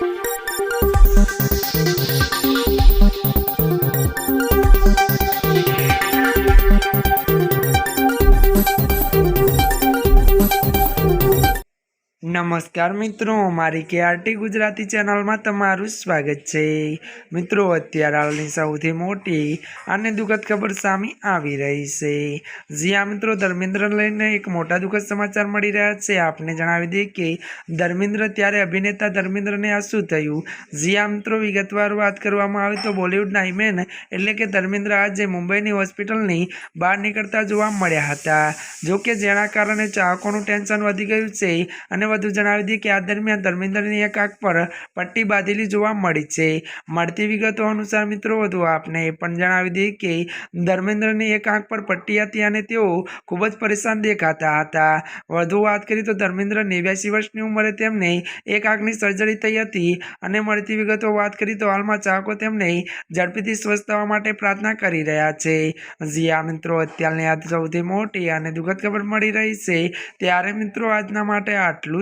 Música નમસ્કાર મિત્રો, મારી કેઆરટી ગુજરાતી ચેનલમાં તમારું સ્વાગત છે. મિત્રો, અત્યારે હાલની સૌથી મોટી અને દુઃખદ ખબર સામે આવી રહી છે. જ્યાં મિત્રો ધર્મેન્દ્ર લઈને એક મોટા દુઃખદ સમાચાર મળી રહ્યા છે. આપને જણાવી દઈએ કે ધર્મેન્દ્ર ત્યારે અભિનેતા ધર્મેન્દ્રને આ શું થયું જ્યાં મિત્રો, વિગતવાર વાત કરવામાં આવે તો બોલિવૂડના હિમેન એટલે કે ધર્મેન્દ્ર આજે મુંબઈની હોસ્પિટલની બહાર નીકળતા જોવા મળ્યા હતા. જોકે જેના કારણે ચાહકોનું ટેન્શન વધી ગયું છે અને વધુ જણાવી દઈએ કે આ દરમિયાન ધર્મેન્દ્રની એક આંખ પર પટ્ટી બાંધેલી જોવા મળી છે. મળતી વિગતો અનુસાર મિત્રો, વધુ આપને એ પણ જણાવી દઈએ કે ધર્મેન્દ્રની એક આંખ પર પટ્ટી હતી અને તેઓ ખૂબ જ પરેશાન દેખાતા હતા. વધુ વાત કરીએ તો ધર્મેન્દ્ર નેવ્યાસી વર્ષની ઉંમરે તેમને એક આંખની સર્જરી થઈ હતી અને મળતી વિગતો વાત કરી તો હાલમાં ચાહકો તેમને ઝડપીથી સ્વસ્થ થવા માટે પ્રાર્થના કરી રહ્યા છે. જી આ મિત્રો, અત્યારની આ સૌથી મોટી અને દુઃખદ ખબર મળી રહી છે. ત્યારે મિત્રો, આજના માટે આટલું